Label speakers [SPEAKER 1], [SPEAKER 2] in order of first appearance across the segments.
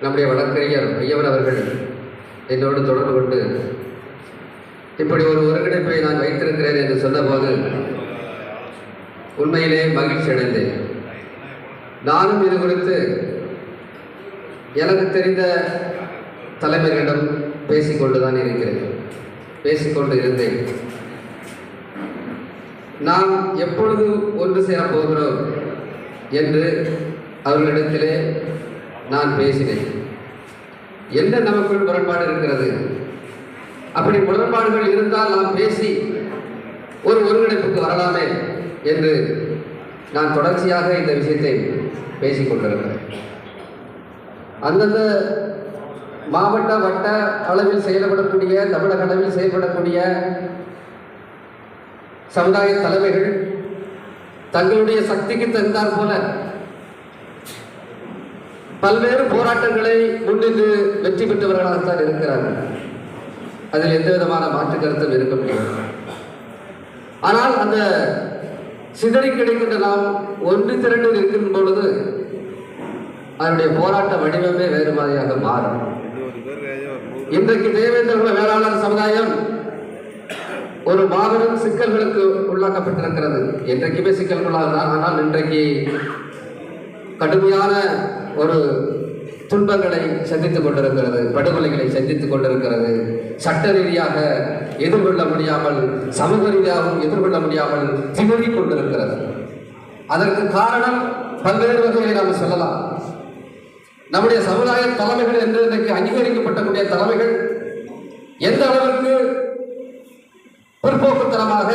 [SPEAKER 1] நம்முடைய வழக்கறிஞர் ஐயவன் அவர்கள் என்னோடு தொடர்பு கொண்டு இப்படி ஒரு ஒருங்கிணைப்பை நான் வைத்திருக்கிறேன் என்று சொன்னபோது உண்மையிலே மகிழ்ச்சி அடைந்தேன். நானும் இது குறித்து எனக்கு தெரிந்த தலைமைகளிடம் பேசிக்கொண்டுதான் இருக்கிறேன். பேசிக்கொண்டு இருந்தேன். நாம் எப்பொழுது ஒன்று சேரப் போகிறோம் என்று அவர்களிடத்திலே நான் பேசினேன். என்ன நமக்குள் முரண்பாடு இருக்கிறது? அப்படி முரண்பாடுகள் இருந்தால் நாம் பேசி ஒரு ஒருங்கிணைப்புக்கு வரலாமே என்று நான் தொடர்ச்சியாக இந்த விஷயத்தை பேசிக் கொண்டிருக்கிறேன். அந்தந்த மாவட்ட வட்ட அளவில் செயல்படக்கூடிய தமிழக அளவில் செயல்படக்கூடிய சமுதாய தலைமைகள் தங்களுடைய சக்திக்கு தந்தார் போல பல்வேறு போராட்டங்களை முன்னின்று வெற்றி பெற்றவர்களாகத்தான் இருக்கிறார்கள். அதில் எந்த விதமான மாற்று கருத்தும் இருக்க முடியாது ஆனால் அந்த சிதறி கிடைக்கின்ற நாம் ஒன்று திரண்டு இருக்கின்ற பொழுது அதனுடைய போராட்ட வடிவமே வேறு மாதிரியாக மாறும். இன்றைக்கு தேவேந்திரகுல வேளாளர் சமுதாயம் ஒரு மாபெரும் சிக்கல்களுக்கு உள்ளாக்கப்பட்டிருக்கிறது. என்றைக்குமே சிக்கல்களாக ஆனால் இன்றைக்கு கடுமையான ஒரு துன்பங்களை சந்தித்துக் கொண்டிருக்கிறது படுகொலைகளை சந்தித்துக் கொண்டிருக்கிறது. சட்ட ரீதியாக எதிர்கொள்ள முடியாமல் சமூக ரீதியாகவும் எதிர்கொள்ள முடியாமல் திணறிக் கொண்டிருக்கிறது. அதற்கு காரணம் பல்வேறு வகைகளை நாம் சொல்லலாம். நம்முடைய சமுதாய தலைமைகள் என்று இன்றைக்கு அங்கீகரிக்கப்பட்டக்கூடிய தலைமைகள் எந்த அளவிற்கு பிற்போக்குத்தனமாக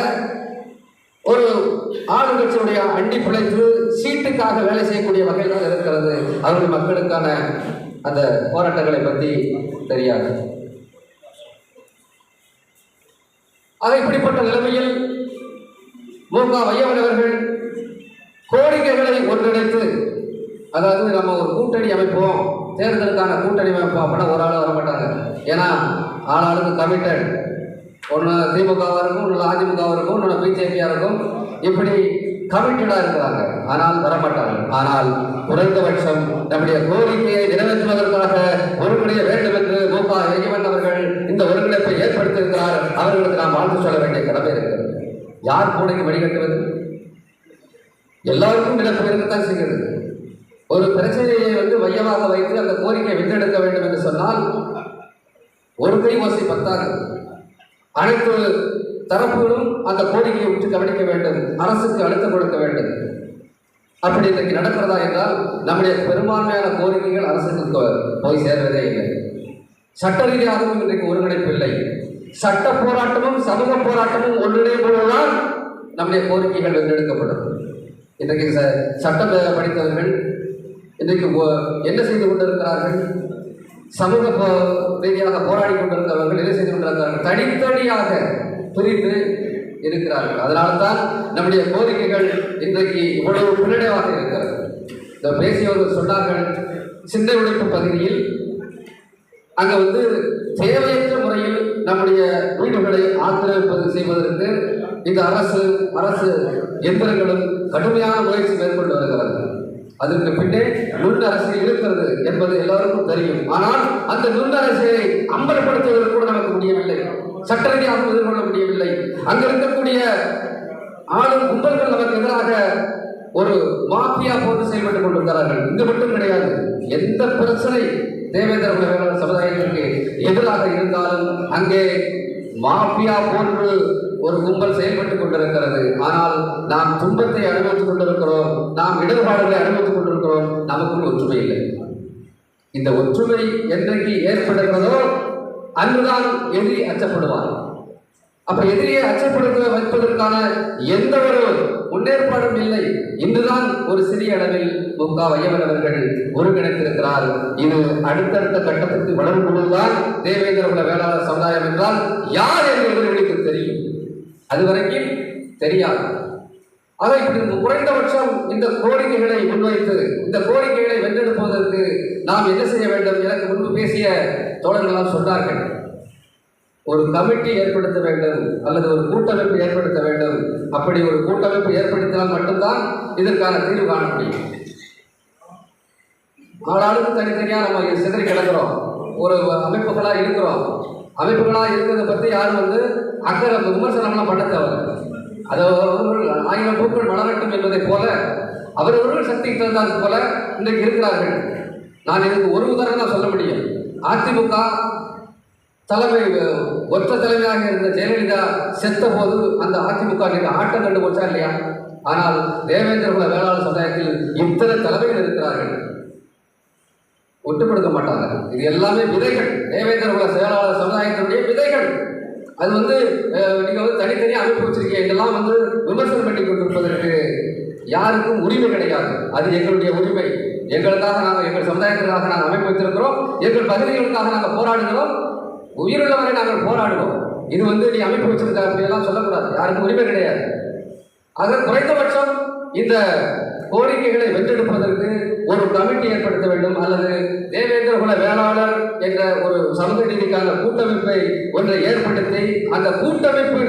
[SPEAKER 1] ஆளுங்கட்சியுடைய அண்டி பிழைத்து சீட்டுக்காக வேலை செய்யக்கூடிய வகையில் தான் இருக்கிறது. அவர்கள் மக்களுக்கான அந்த போராட்டங்களை பற்றி தெரியாது. ஆக இப்படிப்பட்ட நிலைமையில் மு க வையவன் அவர்கள் கோரிக்கைகளை ஒன்றிணைத்து அதாவது நம்ம ஒரு கூட்டணி அமைப்போம் தேர்தலுக்கான கூட்டணி அமைப்போம் அப்படின்னா ஒரு ஆள் வர மாட்டாங்க ஏன்னா ஆளாளுக்கு கமிட்டட் ஒன்று திமுகவாக இருக்கும் ஒன்று அதிமுகவாக இருக்கும் ஒன்று பிஜேபியாக இருக்கும். இப்படி கமிட்டடா இருக்கிறாங்க. ஆனால் வரமாட்டார்கள். ஆனால் குறைந்தபட்சம் நம்முடைய கோரிக்கையை நிறைவேற்றுவதற்காக ஒருங்கிணைய வேண்டும் என்று கோபா எஜமன் அவர்கள் இந்த ஒருங்கிணைப்பை ஏற்படுத்தியிருக்கிறார். அவர்களுக்கு நாம் வாழ்த்து சொல்ல வேண்டிய கடமை இருக்கிறது. யார் கூடைக்கு வழிகட்டுவது எல்லாருக்கும் நிலப்பு இருக்கத்தான் செய்கிறது. ஒரு பிரச்சனையை வந்து மையமாக வைத்து அந்த கோரிக்கையை வென்றெடுக்க வேண்டும் என்று சொன்னால் ஒரு கை ஓசை பத்தாது. அனைத்து தரப்புகளும் அந்த கோரிக்கையை விட்டு கவனிக்க வேண்டும். அரசுக்கு அழுத்தம் கொடுக்க வேண்டும். அப்படி இன்றைக்கு நடக்கிறதா என்றால் நம்முடைய பெரும்பான்மையான கோரிக்கைகள் அரசுக்கு போய் சேர்வதே இல்லை. சட்ட ரீதியாகவும் இன்றைக்கு ஒருங்கிணைப்பு இல்லை. சட்ட போராட்டமும் சமூக போராட்டமும் ஒன்றிணைப்போதுதான் நம்முடைய கோரிக்கைகள் வென்றெடுக்கப்படும். இன்றைக்கு ச- சட்டம் படித்தவர்கள் இன்றைக்கு என்ன செய்து கொண்டிருக்கிறார்கள்? சமூக போ- ரீதியாக போராடி கொண்டிருந்தவர்கள் என்ன செய்து கொண்டிருக்கிறார்கள்? தனித்தனியாக புரிந்து இருக்கிறார்கள். அதனால தான் நம்முடைய கோரிக்கைகள் இன்றைக்கு இவ்வளவு பின்னடைவாக இருக்கிறது. இந்த பேசியவர்கள் சொன்னார்கள் சிந்தை உழைப்பு பகுதியில் அங்கே வந்து தேவையற்ற முறையில் நம்முடைய வீடுகளை ஆக்கிரமிப்பது செய்வதற்கு இந்த அரசு அரசு எந்திரங்களும் கடுமையான முயற்சி மேற்கொண்டு வருகிறது. அதற்கு பின்னே நுண்ணரசு இருக்கிறது என்பது எல்லாருக்கும் தெரியும். ஆனால் அந்த நுண் அம்பலப்படுத்துவதற்கு கூட நமக்கு முடியவில்லை. சட்டரீதியாக எதிர்கொள்ள முடியவில்லை. அங்க இருக்கக்கூடிய ஆளும் கும்பல்கள் நமக்கு எதிராக ஒரு மாஃபியா போன்று செயல்பட்டுக் கொண்டிருக்கிறார்கள். இங்கு மட்டும் கிடையாது. எந்த பிரச்சனை தேவேந்திர சமுதாயத்திற்கு எதிராக இருந்தாலும் அங்கே மாஃபியா போன்று ஒரு கும்பல் செயல்பட்டுக் கொண்டிருக்கிறது. ஆனால் நாம் துன்பத்தை அனுபவித்துக் கொண்டிருக்கிறோம் நாம் இடர்பாடுகளை அனுபவித்துக் கொண்டிருக்கிறோம் நமக்குள் ஒற்றுமை இல்லை. இந்த ஒற்றுமை என்றைக்கு ஏற்படுகிறதோ அன்றுதான் எதிரி அச்சப்படுவார் அப்ப எதிரியை அச்சப்படுத்த வைப்பதற்கான எந்த ஒரு முன்னேற்பாடும் இல்லை. இன்றுதான் ஒரு சிறிய அளவில் முக்கா வையவன் அவர்கள் ஒருங்கிணைத்திருக்கிறார் இது அடுத்தடுத்த கட்டத்திற்கு வளரும் பொழுதுதான் தேவேந்திர உள்ள வேளாளர் சமுதாயம் என்றால் யார் என்று இவர்களுக்கு தெரியும். அதுவரைக்கும் தெரியாது. ஆக இப்படி குறைந்தபட்சம் இந்த கோரிக்கைகளை முன்வைத்து இந்த கோரிக்கைகளை வென்றெடுப்பதற்கு நாம் என்ன செய்ய வேண்டும்? எனக்கு முன்பு பேசிய தோழர்களால் சொன்னார்கள். ஒரு கமிட்டி ஏற்படுத்த வேண்டும் அல்லது ஒரு கூட்டமைப்பு ஏற்படுத்த வேண்டும். அப்படி ஒரு கூட்டமைப்பு ஏற்படுத்தினால் மட்டும்தான் இதற்கான தீர்வு காண முடியும். ஆளாளுக்கு தனித்தனியா நம்ம சிதறி கிடக்கிறோம். ஒரு அமைப்புகளா இருக்கிறோம். அமைப்புகளா இருக்கிறத பத்தி யாரும் வந்து அக்கறை விமர்சனம்லாம் பண்ண தேவை அது ஆயிரம் பூக்கள் மலரட்டும் என்பதைப் போல அவரவர்கள் சக்திக்கு தந்தால் போல இன்றைக்கு இருக்கிறார்கள். நான் இதுக்கு ஒரு உதாரணம் தான் சொல்ல முடியும். அதிமுக தலைமை ஒற்ற தலைமையாக இருந்த ஜெயலலிதா செத்த போது அந்த அதிமுக ஆட்டம் கண்டு போச்சா இல்லையா? ஆனால் தேவேந்திர குல வேளாளர் சமுதாயத்தில் இத்தனை தலைமைகள் இருக்கிறார்கள். ஒட்டுப்படுத்த மாட்டாங்க. இது எல்லாமே விதைகள். தேவேந்திர குல வேளாளர் சமுதாயத்தினுடைய விதைகள். அது வந்து அஹ், நீங்க வந்து தனித்தனியாக அனுப்பி வச்சிருக்கீங்க. இதெல்லாம் வந்து விமர்சனம் பண்ணி கொண்டிருப்பதற்கு யாருக்கும் உரிமை கிடையாது. அது எங்களுடைய உரிமை. எங்களுக்காக நாங்கள் எங்கள் சமுதாயத்திற்காக நாங்கள் அமைப்பு வைத்திருக்கிறோம். எங்கள் பகுதிகளுக்காக நாங்கள் போராடுகிறோம். உயிருள்ள வரை நாங்கள் போராடுவோம். இது வந்து நீ அமைப்பு வச்சிருக்க அப்படியெல்லாம் சொல்லக்கூடாது. யாருக்கும் உரிமை கிடையாது. அதன் குறைந்தபட்சம் இந்த கோரிக்கைகளை வென்றெடுப்பதற்கு ஒரு கமிட்டி ஏற்படுத்த வேண்டும். அல்லது தேவேந்திர குல வேளாளர் என்ற ஒரு சமூக நீதிக்கான கூட்டமைப்பை ஒன்றை ஏற்படுத்தி அந்த கூட்டமைப்பு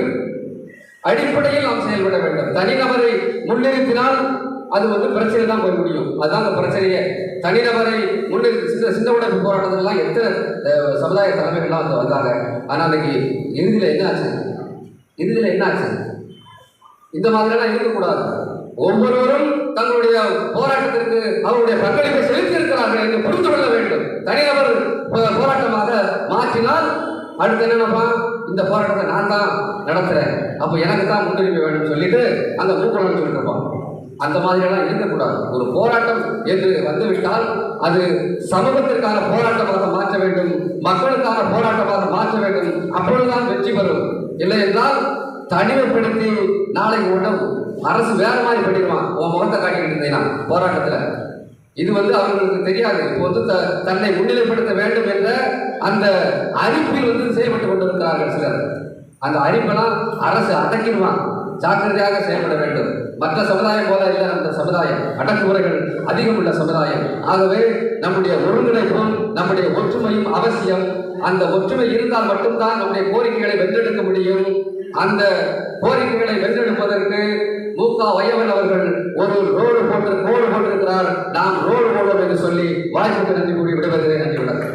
[SPEAKER 1] அடிப்படையில் நாம் செயல்பட வேண்டும். தனிநபரை முன்னிறுத்தினால் அது வந்து பிரச்சனை தான் போய் முடியும். அதுதான் அந்த பிரச்சனையே. தனிநபரை முன்னிறுத்தி சின்ன சின்ன உடம்பு போராட்டத்திலாம் எத்தனை சமுதாய தலைமைகள்லாம் வந்து வந்தாங்க. ஆனால் அன்னைக்கு இறுதியில் என்ன ஆச்சு? இறுதியில் என்ன ஆச்சு? இந்த மாதிரிலாம் இருக்கக்கூடாது. ஒவ்வொருவரும் தங்களுடைய போராட்டத்திற்கு அவருடைய பங்களிப்பை செலுத்தி இருக்கிறார்கள் என்று புரிந்து கொள்ள வேண்டும். தனிநபர் போராட்டமாக மாற்றினால் அடுத்து என்னென்னப்பா இந்த போராட்டத்தை நான் தான் நடத்துகிறேன் அப்போ எனக்கு தான் முன்னுரிமை வேணும்னு சொல்லிட்டு அந்த மூக்கணும்னு சொல்லிட்டு இருப்பான். அந்த மாதிரியெல்லாம் இருக்கக்கூடாது. ஒரு போராட்டம் என்று வந்துவிட்டால் அது சமூகத்திற்கான போராட்டமாக மாற்ற வேண்டும் மக்களுக்கான போராட்டமாக மாற்ற வேண்டும். அப்பொழுதுதான் வெற்றி பெறும். இல்லை என்றால் தனிமைப்படுத்தி நாளைக்கு உடம்பு அரசு வேற மாதிரி பண்ணிடுவான் உன் முகத்தை காட்டிக்கிட்டு இருந்தீங்கன்னா போராட்டத்தில். இது வந்து அவர்களுக்கு தெரியாது. இப்போ வந்து த- தன்னை முன்னிலைப்படுத்த வேண்டும் என்ற அந்த அறிப்பில் வந்து செயல்பட்டு கொண்டிருக்கிறார்கள் சிலர். அந்த அறிப்பெல்லாம் அரசு அடக்கிடுவான் ஜாக்கிரதையாக செயல்பட வேண்டும். மற்ற சமுதாயம் போல இல்லை அந்த சமுதாயம் அடக்குமுறைகள் அதிகம் உள்ள சமுதாயம். ஆகவே நம்முடைய ஒருங்கிணைப்பும் நம்முடைய ஒற்றுமையும் அவசியம். அந்த ஒற்றுமை இருந்தால் மட்டும்தான் நம்முடைய கோரிக்கைகளை வென்றெடுக்க முடியும். அந்த கோரிக்கைகளை வென்றெடுப்பதற்கு மு வயவன் அவர்கள் ஒரு ரோடு போட்டு கோடு போட்டிருக்கிறார். நாம் ரோடு போடுவோம் என்று சொல்லி வாய்ப்புக்கு நன்றி கூறி விடுவது நன்றி உள்ளது